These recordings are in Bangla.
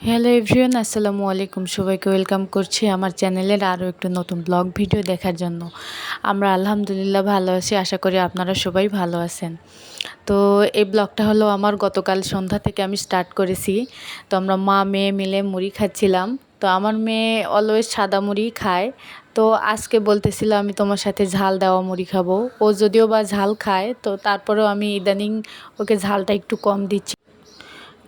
হ্যালো এভরিওয়ান, আসসালামু আলাইকুম। সবাইকে ওয়েলকাম করছি আমার চ্যানেলের আরও একটু নতুন ব্লগ ভিডিও দেখার জন্য। আমরা আলহামদুলিল্লাহ ভালো আছি, আশা করি আপনারা সবাই ভালো আছেন। তো এই ব্লগটা হলো আমার গতকাল সন্ধ্যা থেকে আমি স্টার্ট করেছি। তো আমরা মা, মেয়ে মিলে মুড়ি খাচ্ছিলাম। তো আমার মেয়ে অলওয়েজ সাদা মুড়ি খায়। তো আজকে বলতেছিল আমি তোমার সাথে ঝাল দেওয়া মুড়ি খাব। ও যদিও বা ঝাল খায়, তো তারপরেও আমি ইদানিং ওকে ঝালটা একটু কম দিচ্ছি।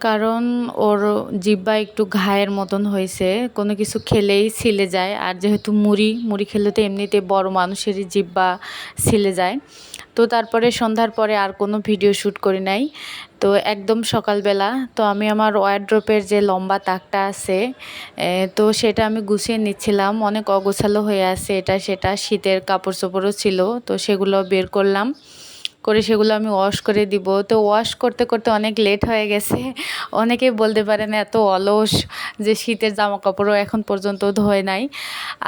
কারণ ওর জিব্বা একটু ঘায়ের মতন হয়েছে, কোনো কিছু খেলেই ছিলে যায়। আর যেহেতু মুড়ি মুড়ি খেলে তো এমনিতে বড় মানুষেরই জিব্বা ছিলে যায়। তো তারপরে সন্ধ্যার পরে আর কোনো ভিডিও শ্যুট করি নাই। তো একদম সকালবেলা, তো আমি আমার ওয়ারড্রপের যে লম্বা তাকটা আছে তো সেটা আমি গুছিয়ে নিচ্ছিলাম। অনেক অগোছালো হয়ে আছে, এটা সেটা শীতের কাপড় চোপড়ও ছিল, তো সেগুলো বের করলাম। করে, সেগুলো আমি ওয়াশ করে দিব। তো ওয়াশ করতে করতে অনেক লেট হয়ে গেছে। অনেকেই বলতে পারেন এত অলস যে শীতের জামা কাপড়ও এখন পর্যন্ত ধোয় নাই।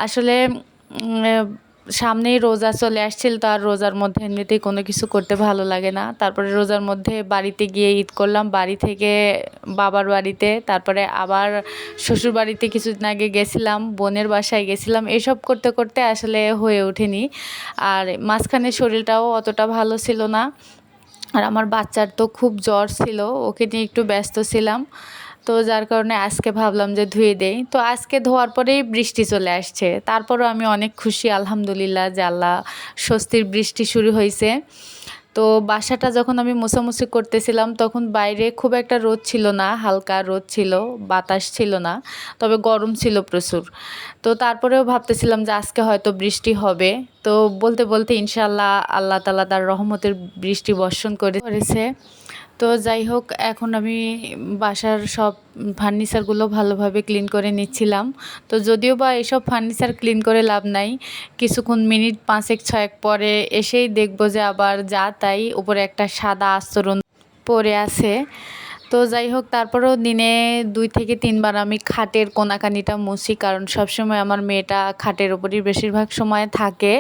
আসলে সামনেই রোজা চলে আসছিল তো আর রোজার মধ্যে এমনিতেই কোনো কিছু করতে ভালো লাগে না। তারপরে রোজার মধ্যে বাড়িতে গিয়ে ঈদ করলাম। বাড়ি থেকে বাবার বাড়িতে, তারপরে আবার শ্বশুর বাড়িতে কিছুদিন আগে গেছিলাম, বোনের বাসায় গেছিলাম। এসব করতে করতে আসলে হয়ে ওঠেনি। আর মাঝখানে শরীরটাও অতটা ভালো ছিল না। আর আমার বাচ্চার তো খুব জ্বর ছিল, ওকে নিয়ে একটু ব্যস্ত ছিলাম। তো যার কারণে আজকে ভাবলাম যে ধুয়ে দেই। তো আজকে ধোয়ার পরেই বৃষ্টি চলে আসছে। তারপরও আমি অনেক খুশি, আলহামদুলিল্লাহ, যে আল্লাহ স্বস্তির বৃষ্টি শুরু হয়েছে তো বাসাটা যখন আমি মোছামুছি করতেছিলাম, তখন বাইরে খুব একটা রোদ ছিল না, হালকা রোদ ছিল, বাতাস ছিল না, তবে গরম ছিল প্রচুর। তো তারপরেও ভাবতেছিলাম যে আজকে হয়তো বৃষ্টি হবে। তো বলতে বলতে ইনশাল্লাহ আল্লাহ তালা তার রহমতের বৃষ্টি বর্ষণ করে করেছে। তো যাই হোক, এখন আমি বাসার সব ফার্নিচারগুলো ভালোভাবে ক্লিন করে নিচ্ছিলাম। তো যদিও বা এসব ফার্নিচার ক্লিন করে লাভ নাই, কিছুক্ষণ মিনিট পাঁচেক, ছয়েক পরে এসেই দেখব যে আবার যা তাই উপরে একটা সাদা আস্তরণ পরে আছে। তো যাই হোক, তারপরেও দিনে দুই থেকে তিনবার আমি খাটের কোনাকানিটা মুছি, কারণ সবসময় আমার মেয়েটা খাটের ওপরই বেশিরভাগ সময় থাকে।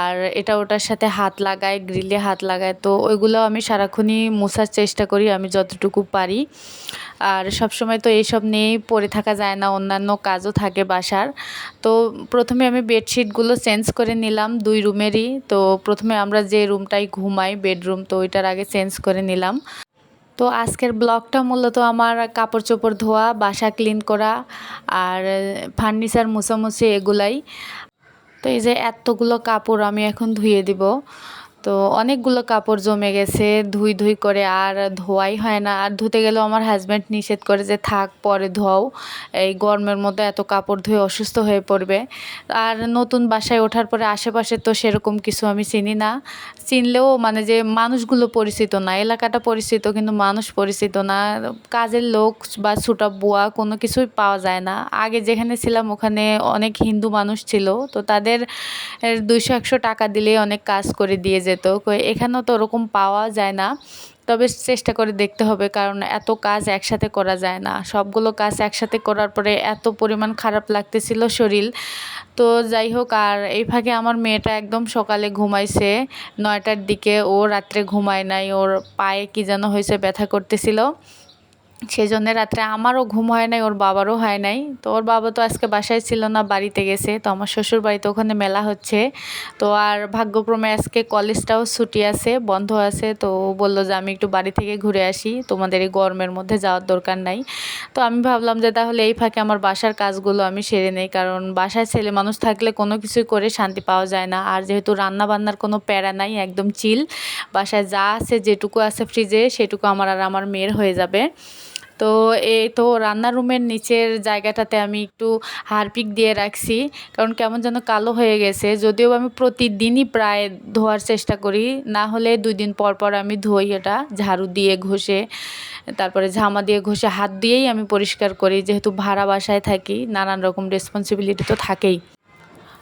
আর এটা ওটার সাথে হাত লাগায়, গ্রিলে হাত লাগায়, তো ওইগুলো আমি সারাক্ষণই মোছার চেষ্টা করি, আমি যতটুকু পারি। আর সব সময় তো এইসব নিয়েই পড়ে থাকা যায় না, অন্যান্য কাজও থাকে বাসার। তো প্রথমে আমি বেডশিটগুলো চেঞ্জ করে নিলাম দুই রুমেরই, তো প্রথমে আমরা যে রুমটাই ঘুমাই, বেডরুম, তো ওইটার আগে চেঞ্জ করে নিলাম। তো আজকের ব্লগটা মূলত আমার কাপড় চোপড় ধোয়া, বাসা ক্লিন করা আর ফার্নিচার মুছামুছি এগুলাই। তো এই যে এতগুলো কাপড় আমি এখন ধুয়ে দিব। তো অনেকগুলো কাপড় জমে গেছে, ধুই ধুই করে আর ধোয়াই হয় না। আর ধুতে গেলেও আমার হাজব্যান্ড নিষেধ করে যে, থাক, পরে ধোয়াও এই গরমের মধ্যে এত কাপড় ধুয়ে অসুস্থ হয়ে পড়বে। আর নতুন বাসায় ওঠার পরে আশেপাশে তো সেরকম কিছু আমি চিনি না। চিনলেও মানে যে, মানুষগুলো পরিচিত না। এলাকাটা পরিচিত, কিন্তু মানুষ পরিচিত না। কাজের লোক বা ছোটা বুয়া কোনো কিছুই পাওয়া যায় না। আগে যেখানে ছিলাম, ওখানে অনেক হিন্দু মানুষ ছিল। তো তাদের দুইশো একশো টাকা দিলেই অনেক কাজ করে দিয়ে যেত। যেত এখানেও তো ওরকম পাওয়া যায় না। তবে চেষ্টা করে দেখতে হবে, কারণ এত কাজ একসাথে করা যায় না। সবগুলো কাজ একসাথে করার পরে এত পরিমাণ খারাপ লাগতেছিল শরীর। তো যাই হোক, আর এই ফাঁকে আমার মেয়েটা একদম সকালে ঘুমাইছে, নয়টার দিকে ও রাত্রে ঘুমায় নাই, ওর পায়ে কি যেন হয়েছে, ব্যথা করতেছিল। সেই জন্য রাত্রে আমারও ঘুম হয় নাই, ওর বাবারও হয় নাই। তো ওর বাবা তো আজকে বাসায় ছিল না, বাড়িতে গেছে। তো আমার শ্বশুর বাড়িতে ওখানে মেলা হচ্ছে। তো আর ভাগ্যক্রমে আজকে কলেজটাও ছুটি আছে, বন্ধ আছে। তো বলল যে আমি একটু বাড়ি থেকে ঘুরে আসি। তোমাদের এই গরমের মধ্যে যাওয়ার দরকার নাই। তো আমি ভাবলাম যে তাহলে এই ফাঁকে আমার বাসার কাজগুলো আমি সেরে নেই। কারণ বাসায় ছেলে মানুষ থাকলে কোনো কিছুই করে শান্তি পাওয়া যায় না। আর যেহেতু রান্না বান্নার কোনো প্যারা নাই, একদম চিল বাসায় যা আছে, যেটুকু আছে ফ্রিজে সেটুকু আমার আর আমার মেয়ের হয়ে যাবে। তো এই তো রান্নার রুমের নিচের জায়গাটাতে আমি একটু হারপিক দিয়ে রাখছি, কারণ কেমন যেন কালো হয়ে গেছে। যদিও আমি প্রতিদিনই প্রায় ধোয়ার চেষ্টা করি, না হলে দুই দিন পর পর আমি ধুই এটা, ঝাড়ু দিয়ে ঘষে, তারপরে ঝামা দিয়ে ঘষে হাত দিয়েই আমি পরিষ্কার করি, যেহেতু ভাড়া বাসায় থাকি, নানান রকম রেসপন্সিবিলিটি তো থাকেই।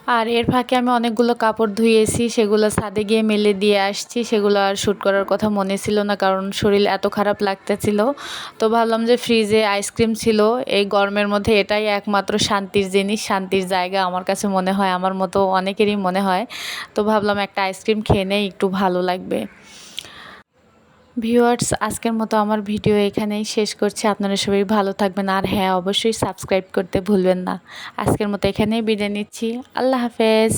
আর এর ফাঁকে আমি অনেকগুলো কাপড় ধুয়েছি, সেগুলো ছাদে গিয়ে মেলে দিয়ে আসছি। সেগুলো আর শ্যুট করার কথা মনে ছিল না, কারণ শরীর এত খারাপ লাগতেছিল। তো ভাবলাম যে ফ্রিজে আইসক্রিম ছিল, এই গরমের মধ্যে এটাই একমাত্র শান্তির জিনিস, শান্তির জায়গা আমার কাছে মনে হয়, আমার মতো অনেকেরই মনে হয়। তো ভাবলাম একটা আইসক্রিম খেয়ে নেই, একটু ভালো লাগবে। ভিউয়ার্স, আজকের মতো আমার ভিডিও এখানেই শেষ করছি। আপনারা সবাই ভালো থাকবেন আর হ্যাঁ অবশ্যই সাবস্ক্রাইব করতে ভুলবেন না। আজকের মতো এখানেই বিদায় নিচ্ছি। আল্লাহ হাফেজ।